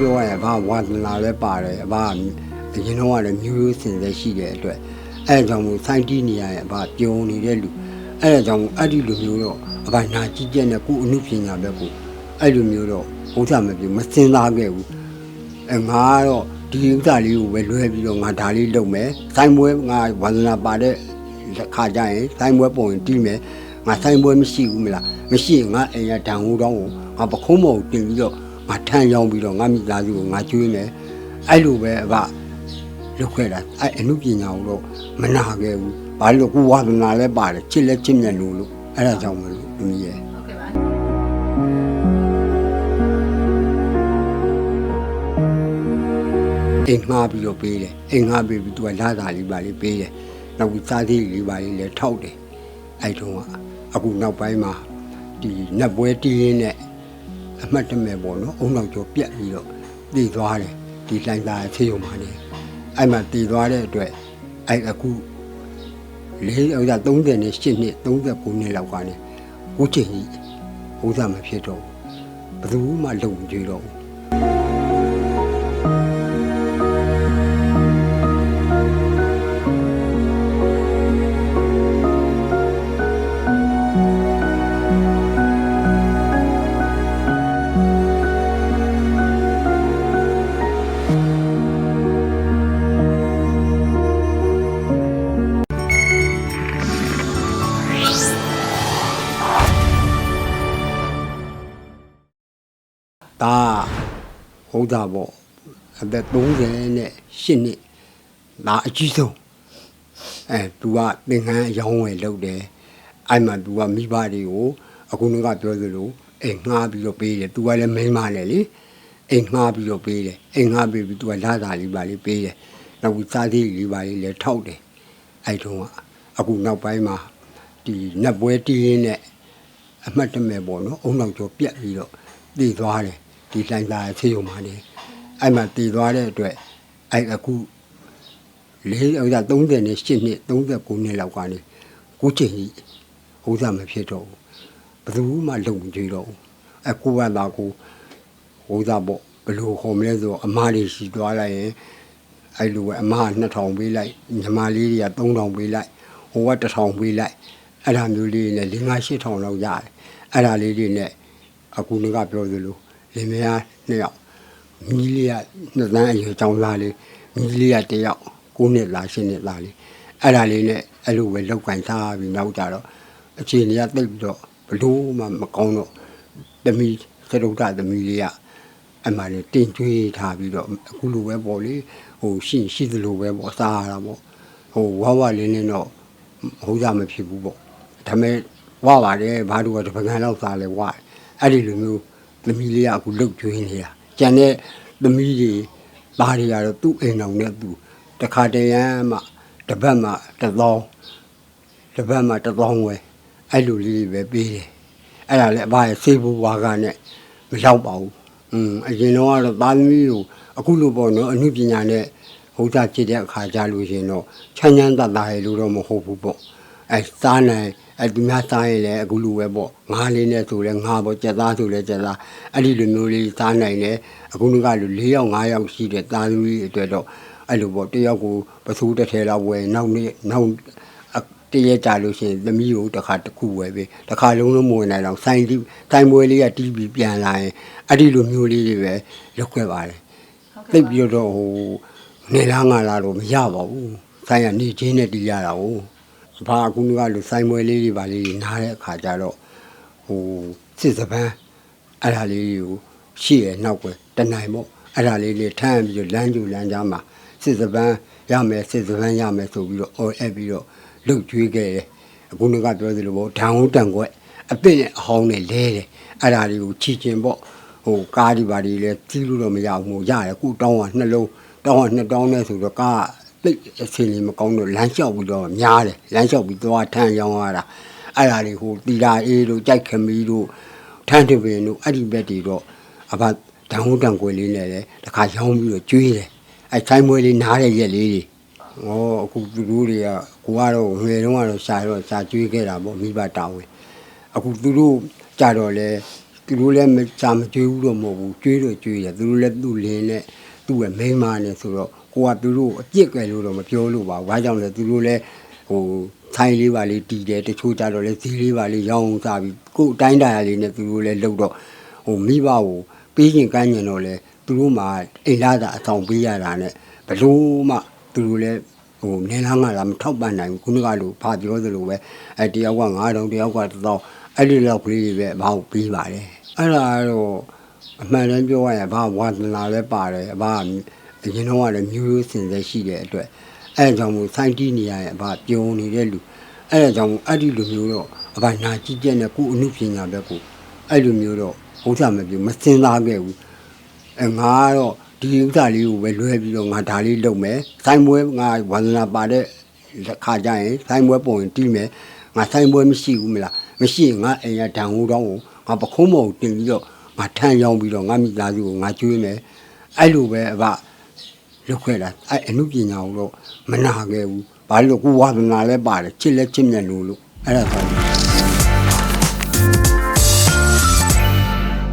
ပြောရရင်အဘဝါသနာလည်းပါတယ်အဘအရင်တော့ကလည်းမျိုးရိုးစင်ဆက်ရှိတဲ့အတွက်အဲဒါကြောင့်မို့စိုင်းတီးနေရရင်အဘပြုံနေတဲ့လူအဲဒါကြောင့်အဲ့ဒီလူမျိုးတော့အဘနာကြည့်ချက်နဲ့ကိုယ်အမှုပညာပဲကိုအဲ့လိုမျိုးတော့ဘုရားမပြောမစင်စားခဲ့ဘူးအဲငါကတော့ဒီဥစ္စာလေးကိုပဲလွှဲပြီးတော့ငါဒါလေးလုပ်မယ်စိုင်းပွဲငါဝန္ဒနာပါတဲ့ခါကျရင်စိုင်းပွဲပုံရင်တီးမယ်ငါစိုင်းပွဲမရှိဘူးမလားမရှိရင်ငါအိမ်ရတန်ဟိုတောင်းကိုငါပခုံးမော်တင်ပြီးတော့ ငါထမ်းရောင်းပြီးတော့ငါမိသားစုကိုငါကျွေးမယ်အဲ့လိုပဲအဘလုတ်ခဲ့တာအဲ့အမှုပညာကိုတော့မနာခဲ့ဘူးဘာလို့ကိုဝါသနာလဲပါတယ်ချစ်လဲချစ်မြတ်လို့လို့အဲ့ဒါကြောင့်မလို့သူကြီးရဲ့ဟုတ်ကဲ့ပါအိမ်ငှားပြီးတော့ပေးတယ်အိမ်ငှားပေးပြီးသူကလာတာလေးပါလေးပေးတယ်နောက်ပြီးစားသေးလေးပါလေးလည်းထောက်တယ်အဲ့တုန်းကအခုနောက်ပိုင်းမှာဒီနတ်ပွဲတီးရင်းနဲ့ အမှတ်တမဲ့ပေါ့နော်အုံနောက်ကျော်ပြက်ပြီးတော့တည်သွားတယ်ဒီလိုင်းသားဆေးရုံမှာနေအဲ့မှာတည်သွားတဲ့အတွက်အဲ့အခုလေးဥစ္စာ30နဲ့8နှစ်39နှစ်လောက်ကနေကိုချိန်ကြီးဥစ္စာမဖြစ်တော့ဘူးဘယ်သူမှလုံမကြွတော့ဘူး ဟုတ်တာပေါ့အသက်30နဲ့8နှစ်ဒါအကြီးဆုံးအဲသူကသင်္ကန်းအရောင်းဝယ်လုပ်တယ်အဲ့မှာသူကမိဘတွေကိုအခုနကပြောသလိုအိမ်ငှားပြီးတော့ပေးတယ်သူကလည်းမိန်းမနဲ့လေအိမ်ငှားပြီးတော့ပေးတယ်အိမ်ငှားပေးပြီးသူကလာတာလေးပါလေးပေးတယ်နောက်ပြီးစားသေးလေးပါလေးလည်းထောက်တယ်အဲ့တုန်းကအခုနောက်ပိုင်းမှာဒီနတ်ပွဲတီးရင်းနဲ့အမှတ်တမဲ့ပေါ့နော်အုံနောက်ကျော်ပြက်ပြီးတော့တည်သွားတယ် ဒီလိုင်းသားဆေးရုံမှာနေအဲ့မှာတည်သွားတဲ့အတွက်အဲ့အခုလေးဥစ္စာ30နဲ့8နှစ်39နှစ်လောက်ကနေကိုချိန်ကြီးဥစ္စာမဖြစ်တော့ဘူးဘယ်သူမှလုံမကြွတော့ဘူးအကူကသာကိုဥစ္စာပေါ့ဘယ်လိုခေါ်မလဲဆိုတော့အမားတွေရှိသွားလိုက်ရင်အဲ့လိုပဲအမား2000ပေးလိုက်ညီမလေးတွေက3000ပေးလိုက်ဟိုက1000ပေးလိုက်အဲ့ဒါမျိုးလေးနဲ့၄၅၈ထောင်လောက်ရတယ်အဲ့ဒါလေးတွေနဲ့အခုနကပြောသလို လင်မယားနှစ်ယောက်မီးလေးကနှစ်သန်းအရွယ်ចောင်းသားလေးမီးလေးကတစ်ယောက်9နှစ်လား10နှစ်လားလေးအဲ့ဒါလေးနဲ့အဲ့လိုပဲလောက်ကင်ထားပြီးနောက်ကြတော့အခြေအနေကတိတ်ပြီးတော့ဘလို့မှမကောင်းတော့သမီးသရုပ်ဒသမီးလေးကအမှန်နဲ့တင်ကျွေးထားပြီးတော့အခုလိုပဲပေါ့လေဟိုရှိရှိသလိုပဲပေါ့စားရတာပေါ့ဟိုဝါဝလေးနဲ့တော့ဟုတ်ကြမဖြစ်ဘူးပေါ့ဒါပေမဲ့ဝပါတယ်ဘာလို့ကတပကံလောက်စားလဲဝအဲ့ဒီလိုမျိုး သမီးလေးကအခုလှုပ်ကျွေးနေတာကျန်တဲ့သမီးတွေသားတွေကတော့သူ့အိမ်အောင်နဲ့သူတခါတရံမှတစ်ပတ်မှတစ်သောင်းတစ်ပတ်မှတစ်သောင်းဝယ်အဲ့လိုလေးတွေပဲပေးတယ်အဲ့ဒါလည်းအဘရဲ့စေဘူဝါကနဲ့မရောက်ပါဘူးอืมအရင်တော့ကတော့သားသမီးကိုအခုလိုပေါ့နော်အမှုပညာနဲ့ဟုတ်တာကြည့်တဲ့အခါကြလို့ရှရင်တော့ချမ်းချမ်းသာသာရဲ့လို့တော့မဟုတ်ဘူးပေါ့အဲစားနိုင် အဲဒီများစားရင်လည်းအခုလိုပဲပေါ့ငါးလေးနဲ့ဆိုလဲငါးပေါ့ကြက်သားဆိုလဲကြက်သားအဲ့ဒီလိုမျိုးလေးစားနိုင်တယ်အခုနကလို၄ယောက်၅ယောက်ရှိတဲ့သားသမီးအတွက်တော့အဲ့လိုပေါ့တစ်ယောက်ကိုပစိုးတစ်ထည်လောက်ဝယ်နောက်နေ့နောက်အတည့်ရကြလို့ရှရင်သမီးကိုတစ်ခါတစ်ခုဝယ်ပြီတစ်ခါလုံးလုံးမဝင်နိုင်တော့ဆိုင်တီးတိုင်ပွဲလေးကတီးပြီးပြန်လာရင်အဲ့ဒီလိုမျိုးလေးတွေပဲလုပ်ခဲ့ပါတယ်ဟုတ်သိကဲ့ပ်ပြီးတော့ဟိုနေလားငါလားတော့မရပါဘူးဆိုင်ကနေချင်းနဲ့တီးရတာကို ဘာအခုကလို့ဆိုင်မွဲလေးတွေပါလေးတွေနားတဲ့အခါကျတော့ဟိုစစ်စပန်းအဲ့ဒါလေးကိုရှိရနောက်ွယ်တနိုင်ပေါ့အဲ့ဒါလေးလေးထမ်းပြီးတော့လမ်းကျူလမ်းကြားမှာစစ်စပန်းရမယ်စစ်စပန်းရမယ်ဆိုပြီးတော့အော်အပ်ပြီးတော့လှုပ်ကြွေးခဲ့တယ်အခုကပြောသလိုပေါ့ဓာန်ဟုတ်တန်ကွက်အပစ်နဲ့အဟောင်းနဲ့လဲတယ်အဲ့ဒါလေးကိုချီကျင်ပေါ့ဟိုကားဒီပါဒီလဲတီးလို့တော့မရဘူးမို့ရတယ်ခုတောင်းကနှလုံးတောင်းကနှစ်တောင်းနဲ့ဆိုတော့ကားက တိတ်အဆင်ကြီးမကောင်းတော့လမ်းလျှောက်ပြီးတော့များတယ်လမ်းလျှောက်ပြီးသွားထမ်းရောင်းရတာအဲ့ဒါတွေဟိုတီလာအေးတို့ကြိုက်ခမီတို့ထမ်းတပင်တို့အဲ့ဒီဘက်တွေတော့အဘဒန်ဟုတန်ကွယ်လေးနဲ့လေတခါရောင်းပြီးတော့ကျွေးတယ်အဲ့ဆိုင်မွေးလေးနားတဲ့ရက်လေးတွေဟောအခုသူတို့တွေကကိုကတော့ငွေတုံးကတော့ရှာတော့ရှာကျွေးခဲ့တာပေါ့မိဘတောင်းဝင်အခုသူတို့ကြတော့လေတသူတို့လည်းမစာမကြွေးဘူးတော့မဟုတ်ဘူးကြွေးတော့ကြွေးတယ်သူတို့လည်းသူ့လင်းနဲ့သူ့ရဲ့မိန်းမနဲ့ဆိုတော့ ကိုကသူတို့အပြစ်ကယ်လို့တော့မပြောလို့ပါဘူးဘာကြောင့်လဲသူတို့လည်းဟိုဆိုင်လေးပါလေးတီးတယ်တချို့ကြတော့လည်းဈေးလေးပါလေးရောင်းအောင်စားပြီးကိုယ်အတိုင်းတာရလေးနဲ့သူတို့လည်းလှုပ်တော့ဟိုမိဘကိုပေးရင်ကမ်းရင်တော့လေသူတို့မှအိမ်လာတာအဆောင်ပေးရတာနဲ့ဘလို့မှသူတို့လည်းဟိုနင်းလားငါလားမထောက်ပံ့နိုင်ဘူးခုနကလိုဖာပြောသလိုပဲအဲတယောက်က9000တယောက်က1000အဲ့ဒီလောက်ကလေးတွေပဲဘာလို့ပြီးပါလဲအဲ့ဒါတော့အမှန်တမ်းပြောရရင်ဘာဝါသနာပဲပါတယ်အဘ အရင်တော့ကလည်းမျိုးရိုးစင်ဆက်ရှိတဲ့အတွက်အဲ့ဒါကြောင့်မို့စိုင်းတီးနေရရင်အဘပြုံနေတဲ့လူအဲ့ဒါကြောင့်မို့အဲ့ဒီလူမျိုးတော့အဘနာကြည့်ချက်နဲ့ကိုယ်အမှုပညာပဲကိုအဲ့လိုမျိုးတော့ဟုတ်တာမပြောမစင်စားခဲ့ဘူးအဲငါကတော့ဒီဥစ္စာလေးကိုပဲလွှဲပြီးတော့ငါဒါလေးလုပ်မယ်ဆိုင်ပွဲငါဝန္ဒနာပါတဲ့ခါကျရင်ဆိုင်ပွဲပုံရင်တီးမယ်ငါဆိုင်ပွဲမရှိဘူးမလားမရှိရင်ငါအိမ်ရဒံဟိုတောင်းကိုငါပခုံးမော်ကိုတင်ပြီးတော့ငါထမ်းရောင်းပြီးတော့ငါမိသားစုကိုငါကျွေးမယ်အဲ့လိုပဲအဘ လုတ်ခဲ့တာအဲ့အမှုပညာကိုတော့မနာခဲ့ဘူးဘာလို့လဲကိုဝါသနာလည်းပါတယ်ချစ်လည်းချစ်မြတ်လို့လို့အဲ့ဒါဆို